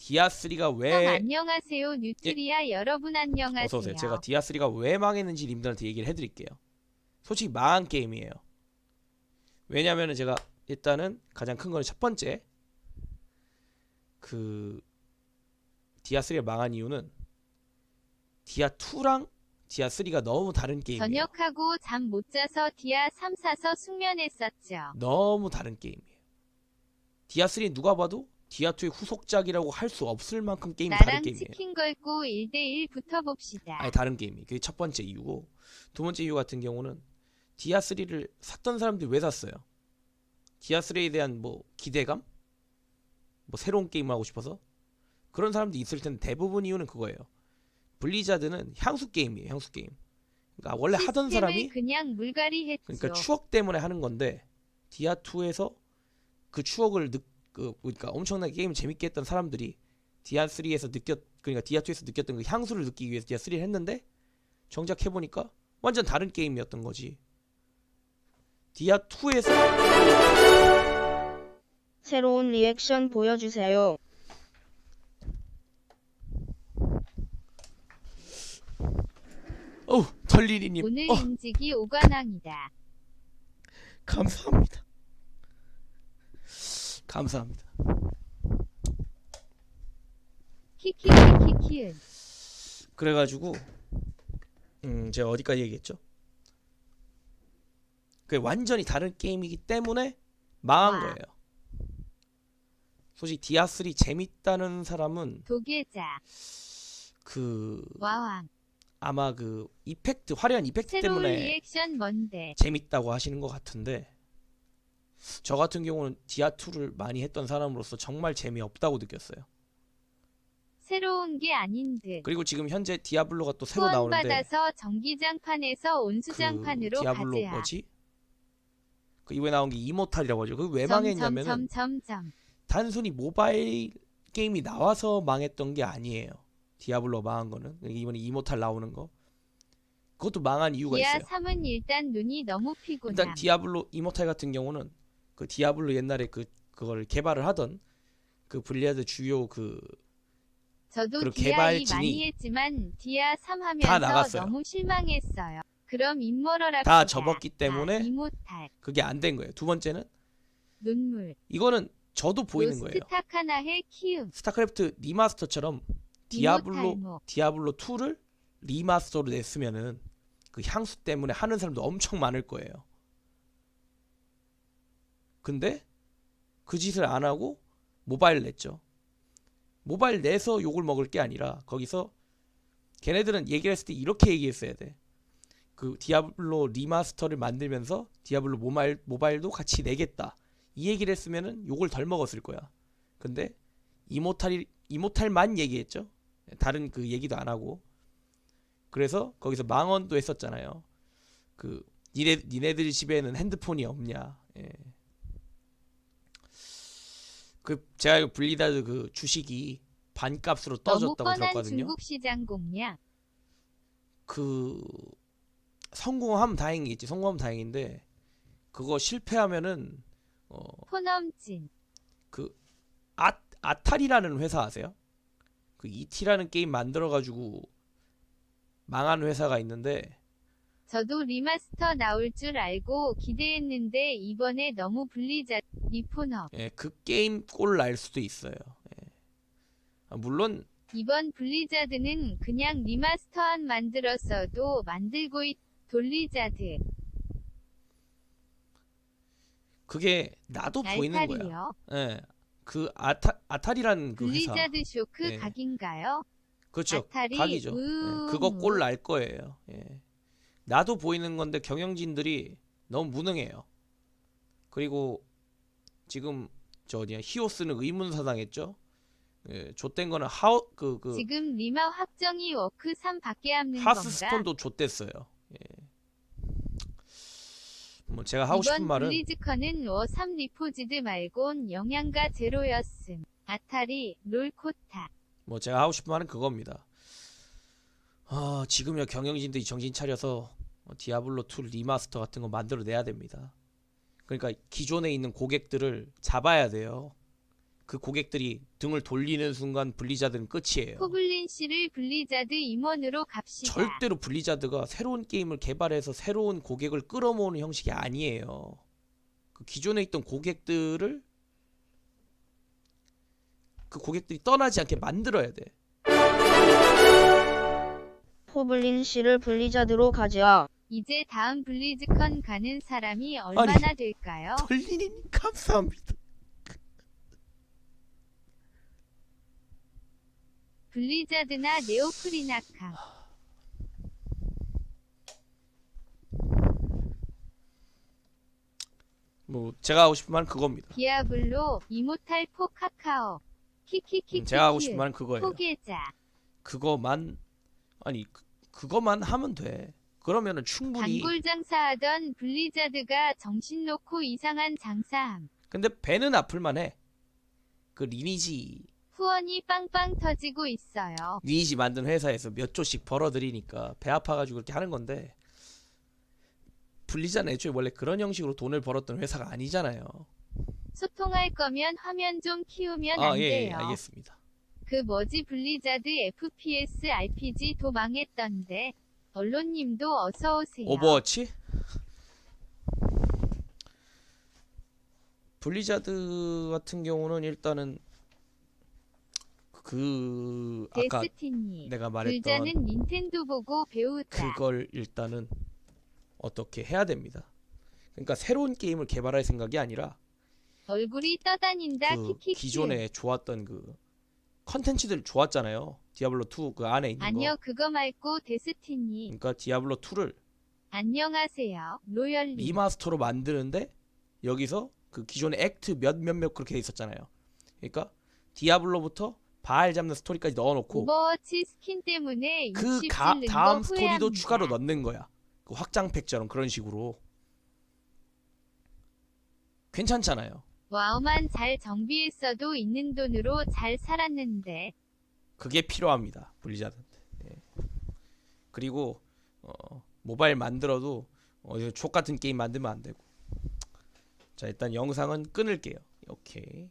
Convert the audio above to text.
디아3가 형왜 안녕하세요. 뉴트리아 여러분 안녕하세요. 예. 어서 오세요. 제가 디아3가 왜 망했는지 님들한테 얘기를 해드릴게요. 솔직히 망한 게임이에요. 왜냐면은 제가 일단은 가장 큰 거는 첫 번째 그 디아3가 망한 이유는 디아2랑 디아3가 너무 다른 게임이에요. 저녁하고 잠 못 자서 디아 3 사서 숙면했었죠. 너무 다른 게임이에요. 디아3 누가 봐도 디아2의 후속작이라고 할 수 없을 만큼 게임이 다른 나랑 게임이에요. 치킨 걸고 1대1 붙어봅시다. 아니 다른 게임이 그게 첫 번째 이유고 두 번째 이유 같은 경우는 디아3를 샀던 사람들이 왜 샀어요? 디아3에 대한 뭐 기대감? 뭐 새로운 게임을 하고 싶어서? 그런 사람도 있을 텐데 대부분 이유는 그거예요. 블리자드는 향수 게임이에요. 향수 게임. 그러니까 원래 하던 시스템을 사람이 그냥 물갈이 했죠. 그러니까 추억 때문에 하는 건데 디아2에서 그 추억을 느, 그 그러니까 엄청나게 게임을 재밌게 했던 사람들이 디아 3에서 느꼈 그러니까 디아 2에서 느꼈던 그 향수를 느끼기 위해서 디아 3를 했는데 정작 해보니까 완전 다른 게임이었던 거지. 디아 2에서 새로운 리액션 보여주세요. 어우 털리리님 오늘 어, 인직이 오관왕이다. 감사합니다. 감사합니다. 키키키키키은. 그래가지고 음 제가 어디까지 얘기했죠? 그 완전히 다른 게임이기 때문에 망한 와. 거예요. 솔직히 디아3 재밌다는 사람은 도계자. 그 와왕. 아마 그 이펙트 화려한 이펙트 때문에? 재밌다고 하시는 것 같은데 저 같은 경우는 디아2를 많이 했던 사람으로서 정말 재미없다고 느꼈어요. 새로운 게 아닌 듯. 그리고 지금 현재 디아블로가 또 새로 나오는데 후원받아서 전기장판에서 온수장판으로 그 디아블로 가즈야. 뭐지? 그 이번에 나온 게 이모탈이라고 하죠. 그게 왜 망했냐면은 점점점점. 단순히 모바일 게임이 나와서 망했던 게 아니에요. 디아블로 망한 거는 이번에 이모탈 나오는 거 그것도 망한 이유가 디아 있어요. 3은 일단 눈이 너무 피곤함. 일단 디아블로 이모탈 같은 경우는 그 디아블로 옛날에 그 그거를 개발을 하던 그 블리자드 주요 그 저도 그리고 디아 2 개발진이 많이 했지만 디아 3 다 하면서 나갔어요. 너무 실망했어요. 그럼 인머러랍시다. 다 접었기 때문에 이모탈, 그게 안 된 거예요. 두 번째는 눈물, 이거는 저도 보이는 거예요. 로스트 타카나헬 키움, 스타크래프트 리마스터처럼 디아블로 이모탈모. 디아블로 2를 리마스터로 냈으면은 그 향수 때문에 하는 사람도 엄청 많을 거예요. 근데 그 짓을 안 하고 모바일 냈죠. 모바일 내서 욕을 먹을 게 아니라 거기서 걔네들은 얘기를 했을 때 이렇게 얘기했어야 돼. 그 디아블로 리마스터를 만들면서 디아블로 모바일 모바일도 같이 내겠다. 이 얘기를 했으면은 욕을 덜 먹었을 거야. 근데 이모탈이 이모탈만 얘기했죠. 다른 그 얘기도 안 하고. 그래서 거기서 망언도 했었잖아요. 그 니네 니네들 집에는 핸드폰이 없냐. 예. 그 제가 이거 블리다드 그 주식이 반값으로 떨어졌다고 들었거든요. 중국 시장 공략. 그 성공하면 다행이겠지. 성공하면 다행인데 그거 실패하면은 어 포넘진, 그 아, 아탈이라는 회사 아세요? 그 ET라는 게임 만들어 가지고 망한 회사가 있는데 저도 리마스터 나올 줄 알고 기대했는데 이번에 너무 블리자 리포너. 예, 그 게임 꼴 날 수도 있어요. 예. 아, 물론 이번 블리자드는 그냥 리마스터안 만들었어도 만들고 있 돌리자드 그게 나도 보이는 거야. 예. 그 아타 아탈이라는 그 회사. 블리자드 쇼크 예. 각인가요? 그렇죠. 아탈이 각이죠. 우- 예, 그거 꼴 날 거예요. 예. 나도 보이는 건데 경영진들이 너무 무능해요. 그리고 지금 저 어디야 히오스는 의문사 당했죠. 예, 좆된 거는 하우 그 그 지금 리마 확정이 워크 3 밖에 없는? 하스스톤도 좆됐어요. 예. 뭐 제가 하고 이번 싶은 말은 블리즈컨은 워3 리포지드 말곤 영양가 제로였음. 아타리 롤코타. 뭐 제가 하고 싶은 말은 그겁니다. 아, 지금이야 경영진들이 정신 차려서 어, 디아블로 2 리마스터 같은 거 만들어 내야 됩니다. 그러니까 기존에 있는 고객들을 잡아야 돼요. 그 고객들이 등을 돌리는 순간 블리자드는 끝이에요. 코블린 씨를 블리자드 임원으로 갑시다. 절대로 블리자드가 새로운 게임을 개발해서 새로운 고객을 끌어모으는 형식이 아니에요. 그 기존에 있던 고객들을 그 고객들이 떠나지 않게 만들어야 돼. 포블린 씨를 블리자드로 가자. 이제 다음 블리즈컨 가는 사람이 얼마나 될까요? 돌리님 감사합니다. 블리자드나 네오프리나카. 뭐 제가 하고 싶은 말은 그겁니다. 디아블로, 이모탈 포 카카오. 키키키키. 음, 제가 하고 싶은 말은 그거예요. 포계자. 그거만 아니 그, 그거만 하면 돼. 그러면은 충분히. 단골 장사하던 블리자드가 정신 놓고 이상한 장사함. 근데 배는 아플만 해. 그 리니지 후원이 빵빵 터지고 있어요. 리니지 만든 회사에서 몇 조씩 벌어들이니까 배 아파가지고 그렇게 하는 건데 블리자는 애초에 원래 그런 형식으로 돈을 벌었던 회사가 아니잖아요. 소통할 거면 화면 좀 키우면 아안 예, 예 돼요. 알겠습니다. 그 뭐지 블리자드 FPS RPG 도 망했던데. 언론님도 어서 오세요. 오버워치? 블리자드 같은 경우는 일단은 그 아까 데스티니. 내가 말했던 글자는 닌텐도 보고 배우자. 그걸 일단은 어떻게 해야 됩니다. 그러니까 새로운 게임을 개발할 생각이 아니라 얼굴이 떠다닌다 그 키키키. 기존에 좋았던 그 컨텐츠들 좋았잖아요. 디아블로 2 그 안에 있는 아니요 거. 그거 말고 데스티니. 그러니까 디아블로 2를 안녕하세요. 로열리. 리마스터로 만드는데 여기서 그 기존의 액트 몇 몇 몇 그렇게 돼 있었잖아요. 그러니까 디아블로부터 바알 잡는 스토리까지 넣어놓고 오버워치 스킨 때문에 그60 가, 다음 거 스토리도 후회합니다. 추가로 넣는 거야. 그 확장팩처럼 그런 식으로 괜찮잖아요. 와우만 잘 정비했어도 있는 돈으로 잘 살았는데 그게 필요합니다. 블리자드한테. 예. 그리고 어, 모바일 만들어도 어, 족 같은 게임 만들면 안 되고. 자 일단 영상은 끊을게요. 오케이.